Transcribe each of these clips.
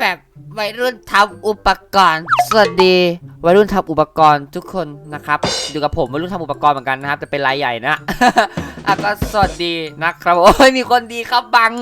แบบวัยรุ่นทำอุปกรณ์ สวัสดี วัยรุ่นทำอุปกรณ์ทุกคนนะครับอยู่กับผมวัยรุ่นทำอุปกรณ์เหมือนกันนะครับแต่เป็นรายใหญ่นะอะก็สวัสดีนะครับโอ้ยมีคนดีครับบัง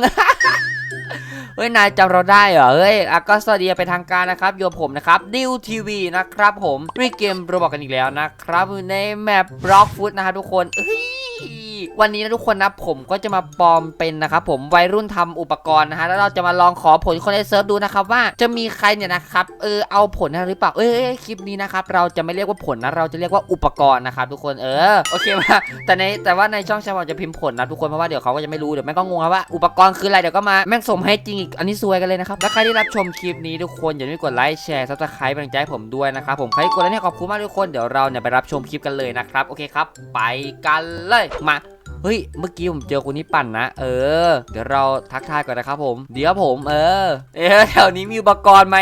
เฮ้ยนายจำเราได้เหรอเฮ้ยอะก็สวัสดีเป็นทางการนะครับอยู่กับผมนะครับดิวทีวีนะครับผมรีเกมโรบอกกันอีกแล้วนะครับในแมปบล็อกฟุตนะครับทุกคนเฮ้ย วันนี้นะทุกคนนะผมก็จะมาปลอมเป็นนะครับผมวัยรุ่นทำอุปกรณ์นะฮะแล้วเราจะมาลองขอผลคนในเซิร์ฟดูนะครับว่าจะมีใครเนี่ยนะครับเออเอาผลให้หรือเปล่าเอ้ยเอ้ยคลิปนี้นะครับเราจะไม่เรียกว่าผลนะเราจะเรียกว่าอุปกรณ์นะครับทุกคนเออโอเคมาแต่ในแต่ว่าในช่องชาวจะพิมพ์ผลนะทุกคนเพราะว่าเดี๋ยวเขาก็จะไม่รู้เดี๋ยวแม่งก็งงครับว่าอุปกรณ์คืออะไรเดี๋ยวก็มาแม่งส่งมให้จริงอีกอันนี้ซวยกันเลยนะครับและใครที่รับชมคลิปนี้ทุกคนอย่าลืมกดไลค์แชร์ซับสไครป์เป็นกำลังใจให้ผมด้วยนะครับผมใครกดแล้วเนี่ยขอบคุณมากทุกคนเดี๋ยวเราเนี่ยไปรับชมคลิปกันเลยนะครับโอเคครับ ไปกันเลยมา เฮ้ย เมื่อกี้ผมเจอคนนี้ปั่นนะ เออ เดี๋ยวเราทักทายก่อนนะครับผม เดี๋ยวผม เออ เออแถวนี้มีอุปกรณ์ไหม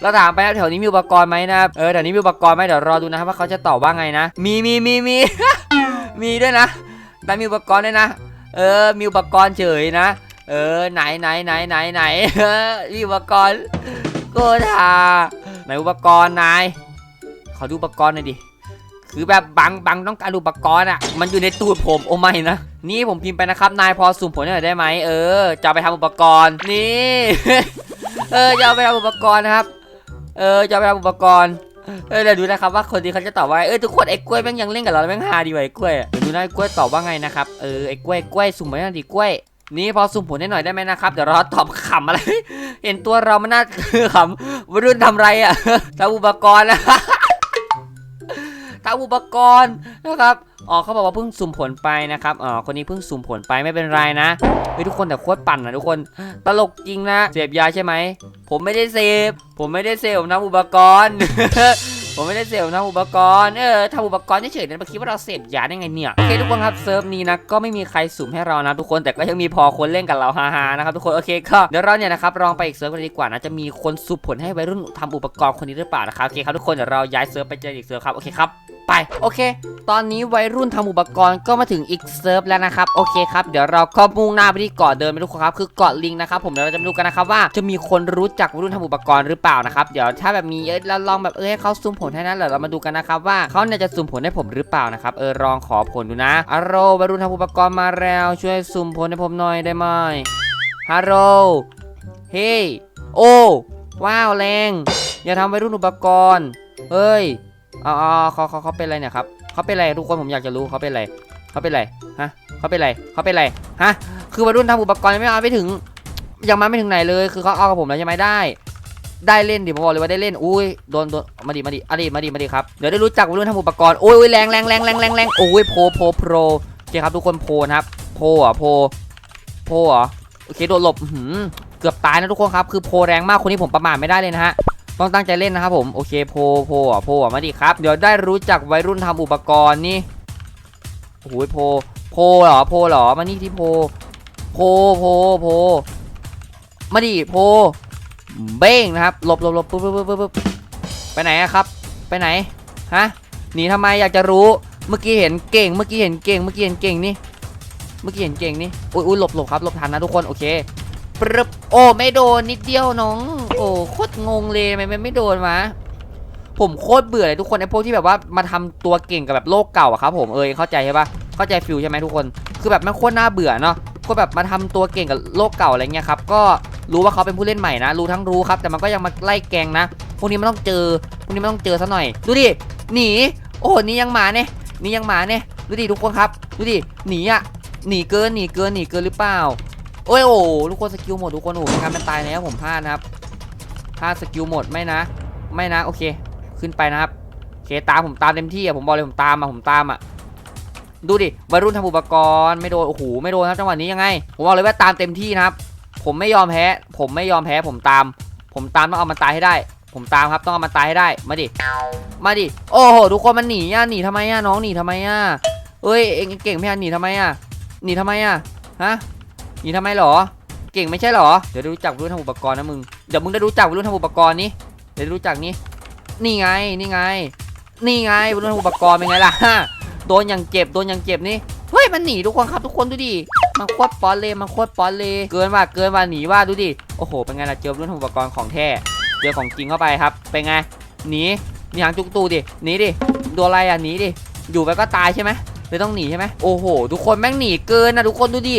เราถามไปแถวนี้มีอุปกรณ์ไหมนะ เออแถวนี้มีอุปกรณ์ไหมเดี๋ยวรอดูนะครับว่าเขาจะตอบว่าไงนะ มีมีมีมี มีด้วยนะแต่มีอุปกรณ์ด้วยนะ เออ มีอุปกรณ์เฉยนะ เออ ไหนไหนไหนไหนไหนออมีอุปกรณ์โกธาไหนอุปกรณ์นาย ขอดูอุปกรณ์หน่อยดิ คือแบบบังบังต้องการอุปกรณ์อะ มันอยู่ในตูดผมโอ้ไม่นะ นี่ผมพิมพ์ไปนะครับ นายพอสุ่มผลห้หน่อยได้ไหมเออ จะไปทำอุปกรณ์ นี่ เออ จะไปทำอุปกรณ์นะครับ เออ จะไปทำอุปกรณ์ เออเดี๋ยวดูนะครับว่าคนที่เขาจะตอบว่า เออทุกคนไอ้กล้วยแม่งยังเล่นกับเราแล้วม่งฮาดีว่ะไอ้กล้วยเดี๋ยวดูนะไอ้กล้วยตอบว่าไงนะครับ เออ ไอ้กล้วยกล้วยสุ่มผลห้หน่อยดิกล้วยนี่พอสุ่มผลให้หน่อยได้ไหมนะครับ เดี๋ยวเราตอบขำอะไร เห็นตัวเรามันน่าขำวัยรุ่นทำไรอะทำอุปกรณ์นะ ทำอุปกรณ์นะครับอ๋อเขาบอกว่าเพิ่งสุ่มผลไปนะครับอ๋อคนนี้เพิ่งสุ่มผลไปไม่เป็นไรนะเฮ้ยทุกคนแต่โคตรปั่นนะทุกคนตลกจริงนะเสพยาใช่ไหมผมไม่ได้เสพผมไม่ได้เสพผมทำอุปกรณ์ผมไม่ได้เสพผมทำอุปกรณ์เออทำอุปกรณ์เฉยๆนั่นคิดว่าเราเสพยาได้ไงเนี่ยโอเคทุกคนครับเซิร์ฟนี้นะก็ไม่มีใครสุ่มให้เรานะทุกคนแต่ก็ยังมีพอคนเล่นกับเราฮาๆนะครับทุกคนโอเคก็เดี๋ยวเราเนี่ยนะครับลองไปอีกเซิร์ฟกันดีกว่านะจะมีคนสุ่มผลให้วัยรุ่นทำอุปกรณ์คนนี้หรือเปล่านะครับโอเคครับทุกคนเดี๋ยวเราย้ายเซิร์ฟไปเจออีกเซิร์ฟครับโอเคครับ ไป โอเค ตอนนี้วัยรุ่นทำอุปกรณ์ก็มาถึงอีกเซิร์ฟแล้วนะครับ โอเคครับ เดี๋ยวเราก็มุ่งหน้าไปที่เกาะเดิมไปทุกคนครับ คือเกาะลิงนะครับ ผมเดี๋ยวเราจะมาดูกันนะครับว่าจะมีคนรู้จักวัยรุ่นทำอุปกรณ์หรือเปล่านะครับ เดี๋ยวถ้าแบบมีเอ้ยเราลองแบบเอ้ยให้เขาสุ่มผลให้นะเดี๋ยวเรามาดูกันนะครับว่าเขาเนี่ยจะสุ่มผลให้ผมหรือเปล่านะครับ เออลองขอผลดูนะอารโรวัยรุ่นทำอุปกรณ์มาแล้ว ช่วยสุ่มผลให้ผมหน่อยได้ไหมฮัลโหลเฮ้โอ้ว้าวแรง อย่าทำวัยรุ่นอุปกรณ์เฮ้ย อ๋อเขาเขาเขาเป็นอะไรเนี่ยครับเขาเป็นอะไรทุกคนผมอยากจะรู้เขาเป็นอะไรเขาเป็นอะไรฮะเขาเป็นอะไรเขาเป็นอะไรฮะคือวัยรุ่นทำอุปกรณ์ไม่เอาไม่ถึงยังมาไม่ถึงไหนเลย คือเขาเอากับผมแล้วใช่ไหมได้ ได้เล่นดิผมบอกเลยว่าได้เล่นอุ้ยโดนโดนมาดิมาดิมาดิมาดิมาดิครับเดี๋ยวได้รู้จักวัยรุ่นทำอุปกรณ์โอ้ยโอ้ยแรงแรงแรงแรงแรงแรงโอ้ยโพโพโปรโอเคครับทุกคนโพนะครับโพอะโพโพอะโอเคโดนหลบเกือบตายนะทุกคนครับคือโพแรงมากคนนี้ผมประมาทไม่ได้เลยนะฮะ ต้องตั้งใจเล่นนะครับผมโอเคโพโพอะโพอะมาดิครับ เดี๋ยวได้รู้จักวัยรุ่นทำอุปกรณ์นี่โอ้โหโพโพเหรอโพเหรอมานี่ที่โพ โพโพโพมาดิโพ เบ้งนะครับหลบหลบหลบปุ๊บปุ๊บปุ๊บปุ๊บไปไหนอะครับ ไปไหนฮะหนีทำไมอยากจะรู้เมื่อกี้เห็นเก่ง เมื่อกี้เห็นเก่ง เมื่อกี้เห็นเก่งนี่เมื่อกี้เห็นเก่งนี่อุ้ยอุ้ยหลบหลบครับหลบทันนะทุกคนโอเคปรึบโอ้ไม่โดนนิดเดียวน้อง โอ้โคตรงงเลยมันไม่โดนวะผมโคตรเบื่อเลยทุกคนไอ้พวกที่แบบว่ามาทำตัวเก่งกับแบบโลกเก่าอะครับผมเออเข้าใจใช่ปะเข้าใจฟิลใช่ไหมทุกคนคือแบบมันโคตรน่าเบื่อเนาะก็แบบมาทำตัวเก่งกับโลกเก่าอะไรเงี้ยครับก็รู้ว่าเขาเป็นผู้เล่นใหม่นะ รู้ทั้งรู้ครับ แต่มันก็ยังมาไล่แกงนะพวกนี้มันต้องเจอพวกนี้มันต้องเจอซะหน่อย ดูดิหนี โอ้โหนี่ยังมาเนี่ยนี่ยังมาเนี่ยดูดิทุกคนครับดูดิหนีอะหนีเกินหนีเกินหนีเกินหรือเปล่าโอ้ยโอ้ทุกคนสกิลหมดทุกคนโอ้การมันตายแล้วผมพลาดนะครับ พลาสกิลหมดไม่นะ ไม่นะ โอเค ขึ้นไปนะครับโอเคตามผมตามเต็มที่อะผมบอกเลยผมตามมาผมตามอะดูดิวัยรุ่นทำอุปกรณ์ไม่โดนโอ้โหไม่โดนครับจังหวะนี้ยังไงผมบอกเลยว่าตามเต็มที่นะครับ ผมไม่ยอมแพ้ ผมไม่ยอมแพ้ ผมตาม ผมตามต้องเอามันตายให้ได้ ผมตามครับต้องเอามันตายให้ได้มาดิมาดิโอ้โหทุกคนมันหนีอะหนีทำไมอะน้องหนีทำไมอะเอ้ยเอ็งเก่งพี่อันหนีทำไมอะหนีทำไมอะฮะหนีทำไมหรอ เก่งไม่ใช่หรอ เดี๋ยวได้รู้จักวัยรุ่นทำอุปกรณ์นะมึง เดี๋ยวมึงได้รู้จักวัยรุ่นทำอุปกรณ์นี้ เดี๋ยวได้รู้จักนี้ นี่ไง นี่ไง นี่ไงวัยรุ่นทำอุปกรณ์เป็นไงล่ะ โดนอย่างเจ็บ โดนอย่างเจ็บนี่ เฮ้ย มันหนีทุกคนครับทุกคนดูดิ มันโคตรป๊อตเลย มันโคตรป๊อตเลย เกินว่า เกินว่าหนีว่าดูดิ โอ้โห เป็นไงล่ะ เจอวัยรุ่นทำอุปกรณ์ของแท้ เจอของจริงเข้าไปครับ เป็นไง หนี มีหางจุกตูดิ หนีดิ โดนอะไรอะ หนีดิ อยู่ไปก็ตายใช่ไหม เลยต้องหนีใช่ไหมโอ้โห ทุกคนแม่งหนีเกินนะทุกคนดูดิ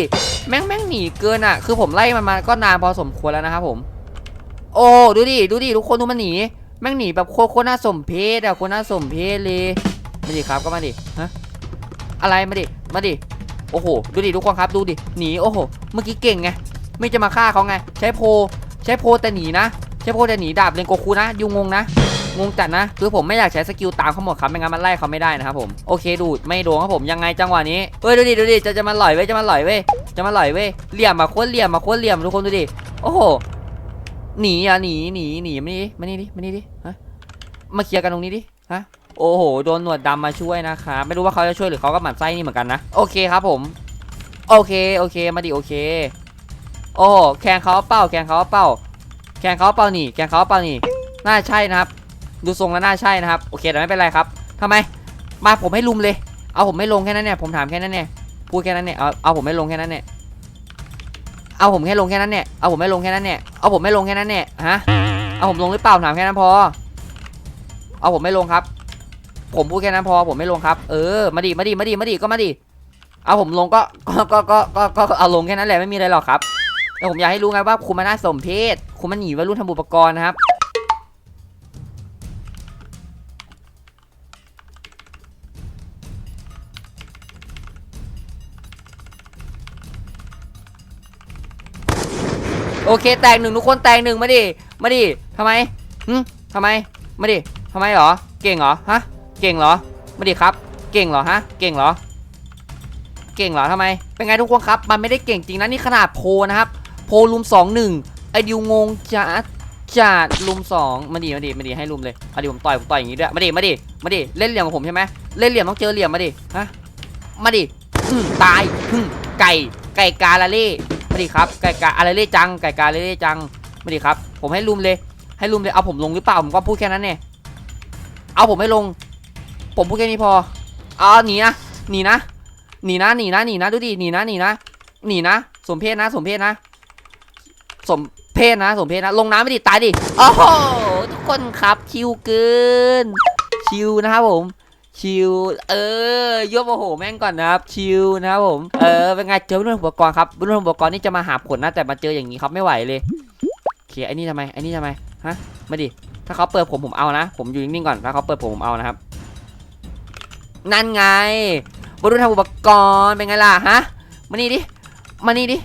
แม่งแม่งหนีเกินอะ คือผมไล่มันมาก็นานพอสมควรแล้วนะครับผม โอ้ดูดิดูดิทุกคนดูมันหนีแม่งหนีแบบโคตรโคตรน่าสมเพชอะโคตรน่าสมเพชเลยมาดิครับก็มาดิฮะอะไรมาดิมาดิโอ้โหดูดิทุกคนครับดูดิหนีโอ้โหเมื่อกี้เก่งไงไม่จะมาฆ่าเขาไง ใช้โพ ใช้โพแต่หนีนะ ใช้โพแต่หนีดาบเลนโกคูนะยูงงนะ งงจัดนะ คือผมไม่อยากใช้สกิลตามเขาหมดครับไม่งั้นมันไล่เขาไม่ได้นะครับผมโอเคดูดไม่โดนครับผมยังไงจังหวะนี้เฮ้ยดูดิดูดิจะจะมาหล่อยเว้ยจะมาหล่อยเว้ยจะมาหล่อยเว้ยเหลี่ยมมาโคตรเหลี่ยมมาโคตรเหลี่ยมทุกคนดูดิโอ้โหหนีอะหนีหนีหนีมานี่ดิมานี่ดิมานี่ดิฮะมาเคลียร์กันตรงนี้ดิฮะโอ้โหโดนหนวดดำมาช่วยนะครับไม่รู้ว่าเขาจะช่วยหรือเขาก็หมั่นไส้นี่เหมือนกันนะโอเคครับผม โอเคโอเคมาดิโอเค โอ้โหแข่งเขาเป้าแข่งเขาเป้าแข่งเขาเป้านี่แข่งเขาเป้านี่น่าใช่นะครับ ดูทรงแล้วน่าใช่นะครับโอเคแต่ไม่เป็นไรครับทำไมมาผมให้ลุมเลย เอาผมไม่ลงแค่นั้นเนี่ยผมถามแค่นั้นเนี่ยพูดแค่นั้นเนี่ยเอาเอาผมไม่ลงแค่นั้นเนี่ยเอาผมแค่ลงแค่นั้นเนี่ยเอาผมไม่ลงแค่นั้นเนี่ยเอาผมไม่ลงแค่นั้นเนี่ยฮะเอาผมลงหรือเปล่าถามแค่นั้นพอ เอาผมไม่ลงครับ ผมพูดแค่นั้นพอผมไม่ลงครับ เออมาดิมาดิมาดิมาดิก็มาดิเอาผมลงก็ก็ก็ก็ก็ก็ก็เอาลงแค่นั้นแหละไม่มีอะไรหรอกครับแต่ผมอยากให้รู้ไงว่าคุณมันน่าสมเพศคุณมันหนีวัยรุ่นทำอุปกรณ์นะครับ โอเคแตกหนึ่งทุกคนแตกหนึ่งมาดิมาดิทำไมหึทำไมมาดิทำไมเหรอ เก่งเหรอฮะเก่งเหรอมาดิครับ เก่งเหรอฮะเก่งเหรอ เก่งเหรอทำไม เป็นไงทุกคนครับ มันไม่ได้เก่งจริงนะนี่ขนาดโพลนะครับ โพลลุมสองหนึ่งไอดิวงงจัดจัดลุมสองมาดิมาดิมาดิให้ลุมเลยมาดิผมต่อยผมต่อยอย่างนี้ด้วยมาดิมาดิมาดิเล่นเหลี่ยมกับผมใช่ไหมเล่นเหลี่ยมต้องเจอเหลี่ยมมาดิฮะมาดิตายหึมไก่ไก่กาลาเล่ ไมาดิครับไก่กาอะไรเล่จังไก่กาเล่จังไมาดิครับ ผมให้ลุมเลย ให้ลุมเลยเอาผมลงหรือเปล่าผมก็พูดแค่นั้นเนี่ยเอาผมไม่ลง ผมพูดแค่นี้พอเอาหนีนะหนีนะหนีนะหนีนะหนีนะดูดิหนีนะหนีนะหนีนะสมเพศนะ สมเพศนะ สมเพศนะ สมเพศนะ ลงน้ำไม่ดิตายดิโอ้โหทุกคนครับชิวเกิน ชิวนะครับผม ชิวเออยกโอ้โหแม่งก่อนนะครับชิวนะครับผมเออเป็นไงเจอรุ่นอุปกรณ์ครับรุ่นอุปกรณ์นี่จะมาหาผลนะแต่มาเจออย่างนี้ครับไม่ไหวเลยโอเคไอ้นี่ทำไมไอ้นี่ทำไมฮะมาดิถ้าเขาเปิดผมผมเอานะ ผมอยู่นิ่งๆก่อนถ้าเขาเปิดผมผมเอานะครับนั่นไงบรุ่นทำอุปกรณ์เป็นไงล่ะฮะมานี่ดิมานี่ดิ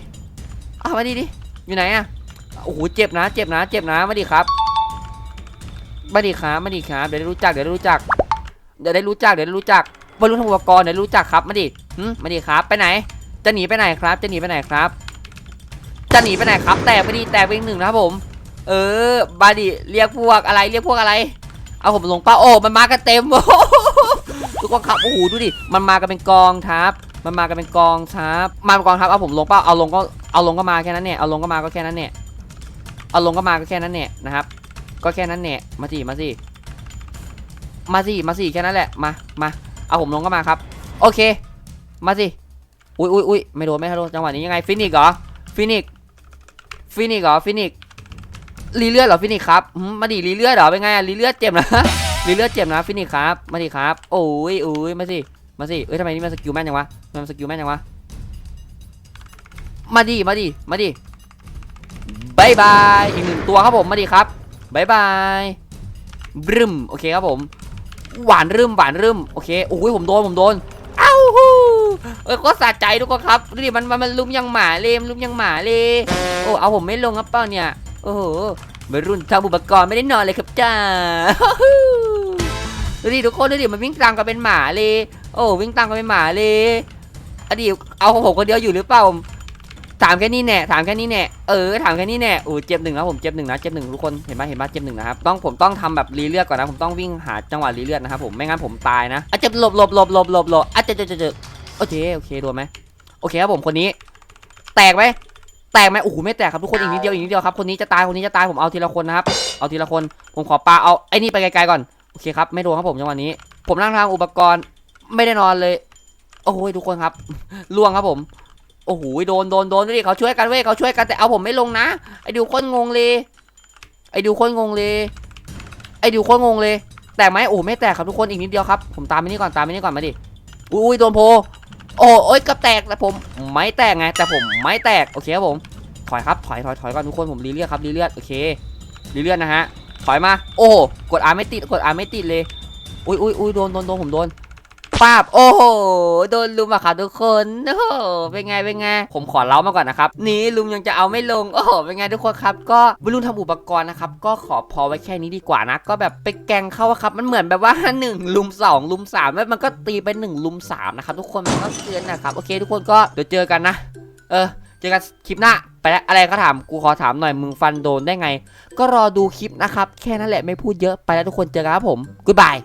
เอามานี่ดิอยู่ไหนอะโอ้โหเจ็บนะ เจ็บนะ เจ็บนะมาดิครับมาดิครับมาดิครับเดี๋ยวได้รู้จักเดี๋ยวได้รู้จัก เดี๋ยวได้รู้จักเดี๋ยวได้รู้จักบรุ่นทำอุปกรณ์เดี๋ยวรู้จักครับมาดิหึมาดิครับไปไหน จะหนีไปไหนครับ จะหนีไปไหนครับ จะหนีไปไหนครับ แตกไปดิแตกไปอีกหนึ่งนะครับผม เออบาดิเรียกพวกอะไรเรียกพวกอะไร เอาผมลงป้าโอ้มันมากันเต็มทุกคนครับโอ้โหดูดิมันมากันเป็นกองทัพมันมากันเป็นกองทัพมาเป็นกองทัพเอาผมลงปล่าเอาลงก็เอาลงก็มาแค่นั้นเนี่ยเอาลงก็มาก็แค่นั้นเนี่ยเอาลงก็มาก็แค่นั้นเนี่ยนะครับก็แค่นั้นเนี่ยมาสิมาสิ มาสิมาสิแค่นั้นแหละมามาเอาผมลงก็มาครับ โอเค มาสิอุ้ยอุ้ยอุ้ยไม่โดนไม่โดนจังหวะนี้ยังไงฟินิกเหรอฟินิกฟินิกเหรอฟินิกรีเลือดเหรอฟินิกครับมาดิรีเลือดเหรอเป็นไงอะรีเลือดเจ็บนะรีเลือดเจ็บนะฟินิกครับมาดิครับโอ้ยโอ้ยมาสิมาสิเอ้ยทำไมนี่มันสกิลแม่นจังวะมมันสกิลแม่นจังวะมาดิมาดิมาดิบายบายอีกหนึ่งตัวครับผมมาดิครับบายบายบรึมโอเคครับผม หวานรึมหวานรึมโอเคโอ้ยผมโดนผมโดนเอ้าฮู้เอ้ยก็สะใจทุกคนครับดูดิมันมันมันลุมยังหมาเลยมันลุมยังหมาเลยโอ้เอาผมไม่ลงครับเป้าเนี่ยโอ้โหวัยรุ่นทำอุปกรณ์ไม่ได้นอนเลยครับจ้าโดูดิทุกคนดูดิมันวิ่งตามกันเป็นหมาเลย โอ้วิ่งตามกันเป็นหมาเลยอดีตเอาของผมคนเดียวอยู่หรือเปล่า ถามแค่นี้แน่ถามแค่นี้แน่เออถามแค่นี้แน่โอ้เจ็บหนึ่งนะผมเจ็บหนึ่งนะเจ็บหนึ่งทุกคนเห็นปะเห็นปะเจ็บหนึ่งนะครับต้องผมต้องทำแบบรีเลือดก่อนนะผมต้องวิ่งหาจังหวะรีเลือดนะครับผมไม่งั้นผมตายนะอาจจะหลบหลบหลบหลบหลบหลบอาจจะจะจะจโอเคโอเคโดนไหมโอเคครับผมคนนี้ แตกไหมแตกไหมโอ้โหไม่แตกครับทุกคนอีกนิดเดียวอีกนิดเดียวครับคนนี้จะตายคนนี้จะตายผมเอาทีละคนนะครับเอาทีละคนผมขอปลาเอาไอ้นี่ไปไกลๆก่อนโอเคครับไม่โดนครับผมจังหวะนี้ ผมนั่งทางอุปกรณ์ไม่ได้นอนเลย โอ้โหทุกคนครับล่วงครับผม โอ้โหโดนโดนโดนดิเขาช่วยกันเว้ยเขาช่วยกันแต่เอาผมไม่ลงนะไอ้ดิวคนงงเลยไอ้ดิวคนงงเลยไอ้ดิวคนงงเลย แตกไหมโอ้ไม่แตกครับทุกคนอีกนิดเดียวครับผมตามไปนี่ก่อนตามไปนี่ก่อนมาดิอุ้ยโดนโพโอ้โอ้ยกับแตกแต่ผมไม่แตกไง แต่ผมไม่แตกโอเคครับผมถอยครับถอยถอยถอยก่อนทุกคนผมรีเลือดครับรีเลือดโอเครีเลือดนะฮะถอยมา โอ้กดอาไม่ติดกดอาไม่ติดเลยอุ้ยอุ้ยอุ้ยโดนโดนโดนผมโดน ป้าบ โอ้โห โดนลุมอะครับทุกคน โอ้โห เป็นไง เป็นไง ผมขอเล้ามาก่อนนะครับ นี่ลุมยังจะเอาไม่ลง โอ้โห เป็นไงทุกคนครับ ก็บลุทำอุปกรณ์นะครับ ก็ขอพอไว้แค่นี้ดีกว่านะ ก็แบบไปแกงเข้าอะครับ มันเหมือนแบบว่า 1 ลุม 2 ลุม3แล้วมันก็ตีไป1ลุม3นะครับทุกคน มันก็เกินนะครับ โอเค ทุกคนก็เดี๋ยวเจอกันนะ เออ เจอกันคลิปหน้าไปแล้วอะไรก็ถามกูขอถามหน่อยมึงฟันโดนได้ไง ก็รอดูคลิปนะครับ แค่นั้นแหละไม่พูดเยอะไปแล้วทุกคนเจอกันครับผม goodbye